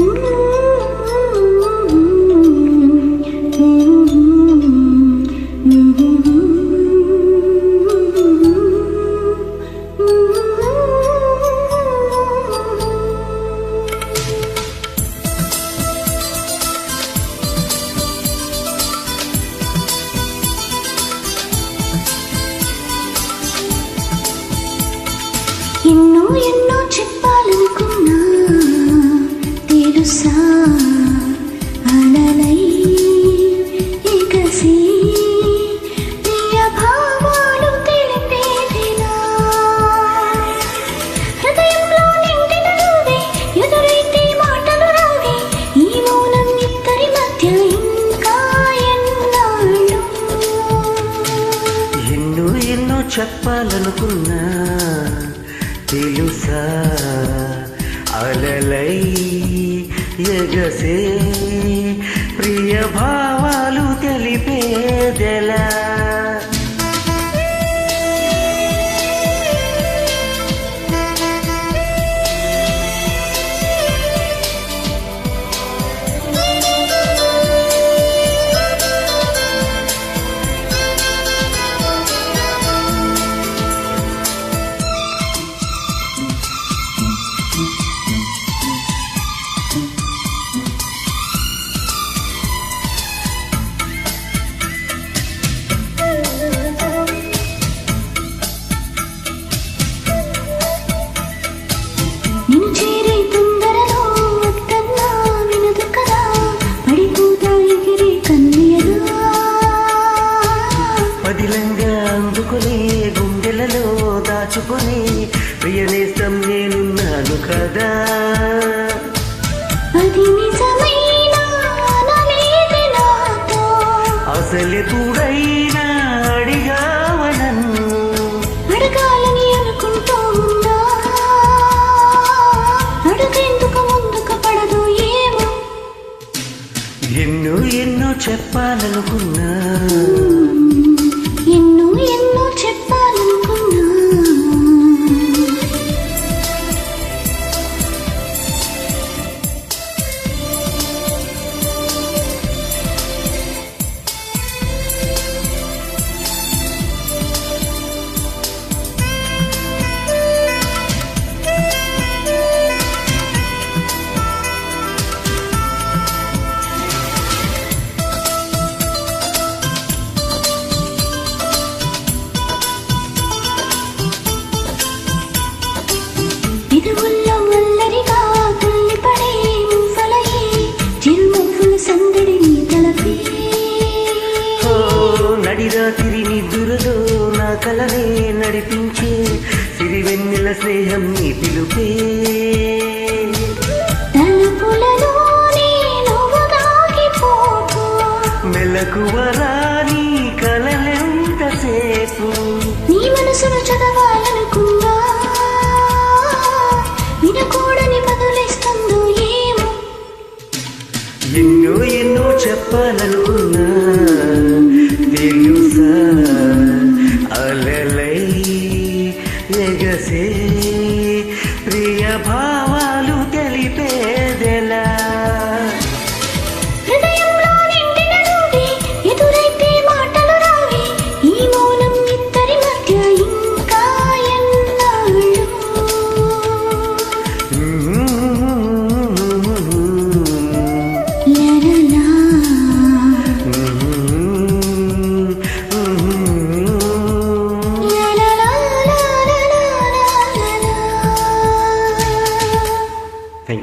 ఎన్నో తెలుసా అలలై ఎగసి ప్రియ భావాలు తెలిపేదిలా హృదయంలో నిండిన నువ్వే ఎదురైతే మాటలు రావే ఈ మౌనం ఇద్దరి మధ్య ఇంకా ఎన్నాళ్ళు? ఎన్నో ఎన్నో చెప్పాలనుకున్నా తెలుసా? అలలై ఎగసే ప్రియ భావాలు తెలిపేదెలా పదిలంగా అందుకుని గుండెలలో దాచుకొని ప్రియనేస్తం నేనున్నాను కదా. అసలు తూడైనా అడిగావనన్ను అడగాలని అనుకుంటూ ఉన్నా అడుగెందుకు ముందుకు పడదు ఏమో? ఎన్నో ఎన్నో చెప్పాలనుకున్నా. నడిరాతిరి నిద్దురలో నా కలనే నడిపించే సిరివెన్నెల స్నేహం నీ పిలుపే. తలుపులలోనే నువ్వు దాగిపోకు మెలకువరా నీ కలలెంతసేపు. నీ మనసును చదవాలనుకున్నా. వినకూడని బదులిస్తుందో ఏమో. ఎన్నో ఎన్నో చెప్పాలనుకున్నా.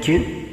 You.